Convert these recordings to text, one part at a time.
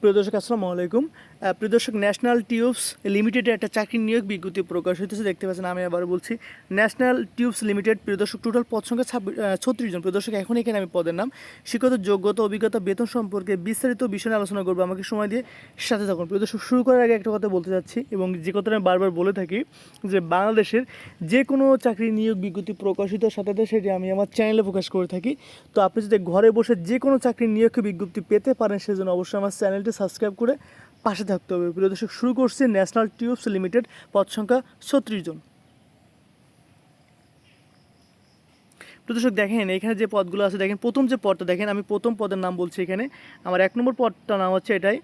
প্রিয় দর্শক আসসালামু আলাইকুম। আহ, প্রিয় দর্শক ন্যাশনাল টিউবস লিমিটেডের একটা চাকরির নিয়োগ বিজ্ঞপ্তি প্রকাশ হইতেছে। দেখতে পাচ্ছেন আমি আবার বলছি ন্যাশনাল টিউবস লিমিটেড প্রিয় দর্শক টোটাল পদ সংখ্যা ছত্রিশ জন। প্রিয় দর্শক এখন এখানে আমি পদের নাম শিক্ষত যোগ্যতা অভিজ্ঞতা বেতন সম্পর্কে বিস্তারিত বিষয় আলোচনা করব। আমাকে সময় দিয়ে সাথে থাকুন। প্রিয় দর্শক শুরু করার আগে একটা কথা বলতে যাচ্ছি এবং যে কথাটা আমি বারবার বলে থাকি যে বাংলাদেশের যে কোনো চাকরির নিয়োগ বিজ্ঞপ্তি প্রকাশিত সাথে সাথে সেটি আমি আমার চ্যানেলে প্রকাশ করে থাকি। তো আপনি যদি ঘরে বসে যে কোনো চাকরির নিয়োগ বিজ্ঞপ্তি পেতে পারেন সেজন্য অবশ্যই আমার চ্যানেলটি সাবস্ক্রাইব করে পাশে থাকতে হবে। প্রিয় দর্শক, শুরু করছি ন্যাশনাল টিউবস লিমিটেড পদ সংখ্যা ছত্রিশ জন। দর্শক, দেখেন এখানে যে পদগুলো আছে, দেখেন প্রথম যে পদটা, দেখেন আমি প্রথম পদের নাম বলছি এখানে। আমার এক নম্বর পদটার নাম হচ্ছে এটাই।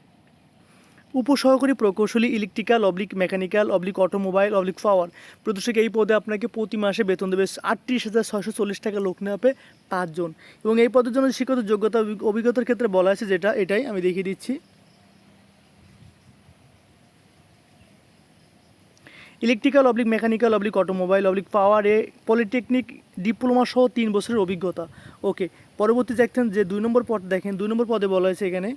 উপসহকারী প্রকৌশলী, electrical, oblique mechanical, oblique automobile, oblique power. প্রদর্শক এই পদে আপনাকে প্রতি মাসে বেতন দেবে আটত্রিশ হাজার ছয়শো চল্লিশ টাকা লোক নেওয়া হবে পাঁচজন। এবং এই পদের জন্য শিক্ষত যোগ্যতা অভিজ্ঞতার ক্ষেত্রে বলা আছে যেটা, এটাই আমি দেখিয়ে দিচ্ছি। Electrical oblique mechanical oblique automobile oblique পাওয়ারে পলিটেকনিক ডিপ্লোমা সহ তিন বছরের অভিজ্ঞতা। ওকে, পরবর্তী দেখছেন যে দুই নম্বর পদ, দেখেন, দুই নম্বর পদে বলা হয়েছে এখানে।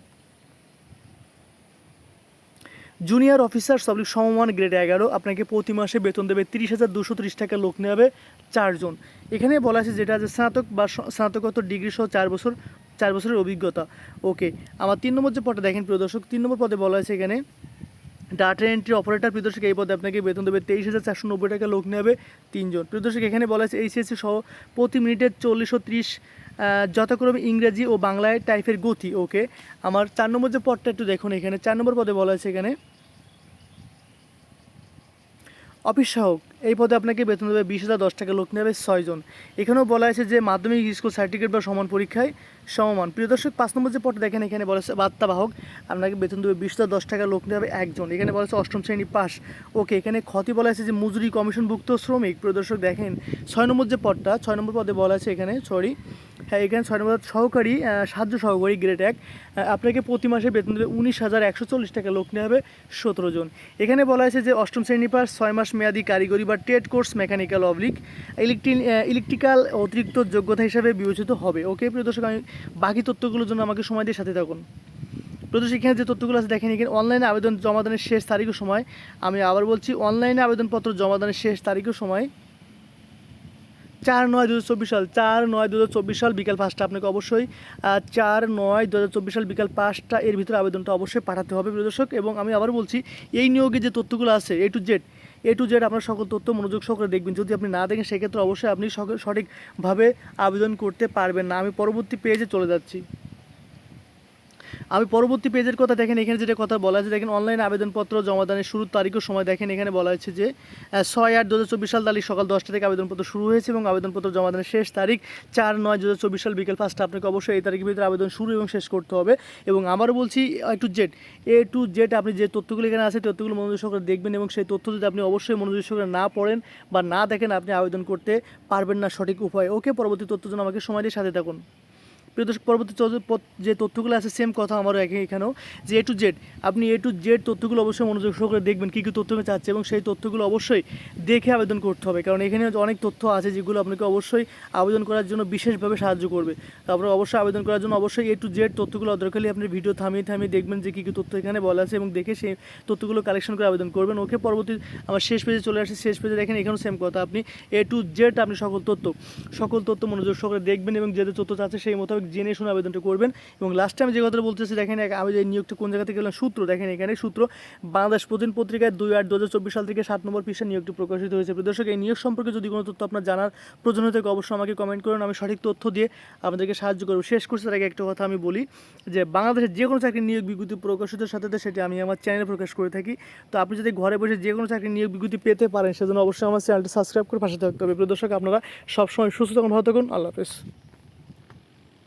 জুনিয়র অফিসার সাবলিক সমমান গ্রেড এগারো, আপনাকে প্রতি মাসে বেতন দেবে তিরিশ হাজার দুশো ত্রিশ টাকা, লোক নেওয়া চারজন এখানে বলা আছে যেটা যে স্নাতক বা স্নাতকোত্তর ডিগ্রি সহ চার বছর, চার বছরের অভিজ্ঞতা। ওকে, আমার তিন নম্বর যে পদটা, দেখেন প্রিয় দর্শক, তিন নম্বর পদে বলা আছে এখানে। ডাটা এন্ট্রি অপারেটর প্রিয়দর্শক এই পদে আপনাকে বেতন দেবে তেইশ হাজার চারশো নব্বই টাকা, লোক নেবে তিনজন। প্রিয়দর্শক এখানে বলা আছে এইচএসসি সহ প্রতি মিনিটে চল্লিশশো ত্রিশ যথাক্রমে ইংরেজি ও বাংলায় টাইপের গতি ওকে আমার চার নম্বর যে পদটা একটু দেখুন এখানে। চার নম্বর পদে বলা আছে এখানে অফিস সহায়ক এই পদে আপনাকে বেতন দেবে বিশ হাজার দশ টাকা, লোক নেবে ছয়জন এখানেও বলা আছে যে মাধ্যমিক স্কুল সার্টিফিকেট বা সমান পরীক্ষায় সমমান। প্রিয় দর্শক, পাঁচ নম্বর যে পদটা দেখেন, এখানে বলা আছে বার্তাবাহক, আপনাকে বেতন দেবে বিশ হাজার দশ টাকা, লোক নেবে একজন। এখানে বলা অষ্টম শ্রেণি পাস ওকে, এখানে ক্ষতি বলা আছে যে মজুরি কমিশনভুক্ত শ্রমিক। প্রিয় দর্শক, দেখেন, ছয় নম্বর যে পদটা, ছয় নম্বর পদে বলা আছে এখানে, সরি হ্যাঁ এখানে ছয় নম্বর সহকারী সাহায্য সহকারী গ্রেড এক। আপনাকে প্রতি মাসে বেতন দেবে উনিশ হাজার একশো চল্লিশ টাকা লোক নেওয়া হবে সতেরো জন। এখানে বলা হয়েছে যে অষ্টম শ্রেণি পাস, ছয় মাস মেয়াদি কারিগরি বা trade course mechanical oblique electric electrical অতিরিক্ত যোগ্যতা হিসাবে বিবেচিত হবে। ওকে প্রিয় দর্শক, আমি বাকি তথ্যগুলোর জন্য আমাকে সময় দিয়ে সাথে থাকুন। প্রদর্শক এখানে যে তথ্যগুলো আছে দেখেন, এখানে অনলাইনে আবেদন জমা জমাদানের শেষ তারিখের সময়, আমি আবার বলছি অনলাইনে আবেদনপত্র জমা জমাদানের শেষ তারিখের সময় চার নয় দু হাজার চব্বিশ সাল, চার নয় দু হাজার চব্বিশ সাল বিকাল পাঁচটা। আপনাকে অবশ্যই চার নয় দু হাজার চব্বিশ সাল বিকাল পাঁচটা এর ভিতরে আবেদনটা অবশ্যই পাঠাতে হবে প্রদর্শক এবং আমি আবার বলছি, এই নিয়োগে যে তথ্যগুলো আছে A to Z A to Z আপনার সকল তথ্য মনোযোগ সহকারে দেখবেন। যদি আপনি না দেখেন, সেক্ষেত্রে অবশ্যই আপনি সঠিকভাবে আবেদন করতে পারবেন না। আমি পরবর্তী পেজে চলে যাচ্ছি। আমি পরবর্তী পেজের কথা দেখেন, এখানে যেটা কথা বলা আছে, দেখেন অনলাইন আবেদনপত্র জমাদানের শুরুর তারিখের সময় দেখেন, এখানে বলা হয়েছে যে ছয় আট দু সাল তারিখ সকাল দশটা থেকে আবেদনপত্র শুরু হয়েছে এবং আবেদনপত্র জমাদানের শেষ তারিখ চার নয় দু সাল বিকেল পাঁচটা। আপনাকে অবশ্যই এই তারিখের ভিতরে আবেদন শুরু এবং শেষ করতে হবে। এবং আবারও বলছি A to Z A to Z আপনি যে তথ্যগুলো এখানে আছে, তথ্যগুলো মনোযোগ সহকারে দেখবেন এবং সেই তথ্য যদি আপনি অবশ্যই মনোযোগ সহকারে না পড়েন বা না দেখেন, আপনি আবেদন করতে পারবেন না সঠিক উপায়। ওকে, পরবর্তী তথ্য জন্য আমাকে সময় দিয়ে সাথে থাকুন। প্রিয় দর্শক, পরবর্তী যে তথ্যগুলো আছে সেম কথা আমারও একই এখানেও, যে এ টু জেড আপনি এ টু জেড তথ্যগুলো অবশ্যই মনোযোগ সহকারে দেখবেন, কী কী তথ্য আমি চাচ্ছে এবং সেই তথ্যগুলো অবশ্যই দেখে আবেদন করতে হবে। কারণ এখানে অনেক তথ্য আছে যেগুলো আপনাকে অবশ্যই আবেদন করার জন্য বিশেষভাবে সাহায্য করবে। তারপরে অবশ্যই আবেদন করার জন্য অবশ্যই এ টু জেড তথ্যগুলো দরকারই আপনি ভিডিও থামিয়ে থামিয়ে দেখবেন যে কী কী তথ্য এখানে বলা আছে এবং দেখে সেই তথ্যগুলো কালেকশন করে আবেদন করবেন। ওকে, পরবর্তী আমার শেষ পেজে চলে আসে। শেষ পেজে দেখেন এখানেও সেম কথা। আপনি এ টু জেড আপনি সকল তথ্য সকল তথ্য মনোযোগ সহকারে দেখবেন এবং যে তথ্য চাচ্ছে সেই মোতাবেক জেনে শুনে আবেদনটা করবেন। এবং লাস্টে আমি যে কথাটা বলতেছি, দেখেন আমি যে নিয়োগটা কোন জায়গা থেকে গেলাম সূত্র, দেখেন এখানে সূত্র। বাংলাদেশ প্রতিদিন পত্রিকায় দুই আট দু সাল থেকে সাত নম্বর পৃষ্ঠা নিয়োগটি প্রকাশিত হয়েছে। প্রদর্শক এই নিয়োগ সম্পর্কে যদি কোনো তথ্য আপনার জানার প্রয়োজন হয়ে থাকে অবশ্যই আমাকে কমেন্ট করুন। আমি সঠিক তথ্য দিয়ে আপনাদেরকে সাহায্য করব। শেষ করছি, তার আগে একটা কথা আমি বলি যে, বাংলাদেশের যে কোনো চাকরির নিয়োগ বিজ্ঞপ্তি প্রকাশিতের সাথে সাথে সেটি আমি আমার চ্যানেলে প্রকাশ করে থাকি। তো আপনি যদি ঘরে বসে যে কোনো চাকরির নিয়োগ বিজ্ঞপ্তি পেতে পারেন, সেজন্য অবশ্যই আমার চ্যানেলটি সাবস্ক্রাইব করে পাশে থাকতে হবে। প্রিয় দর্শক, আপনারা সবসময় সুস্থ থাকুন, ভালো থাকুন। আল্লাহ হাফেজ।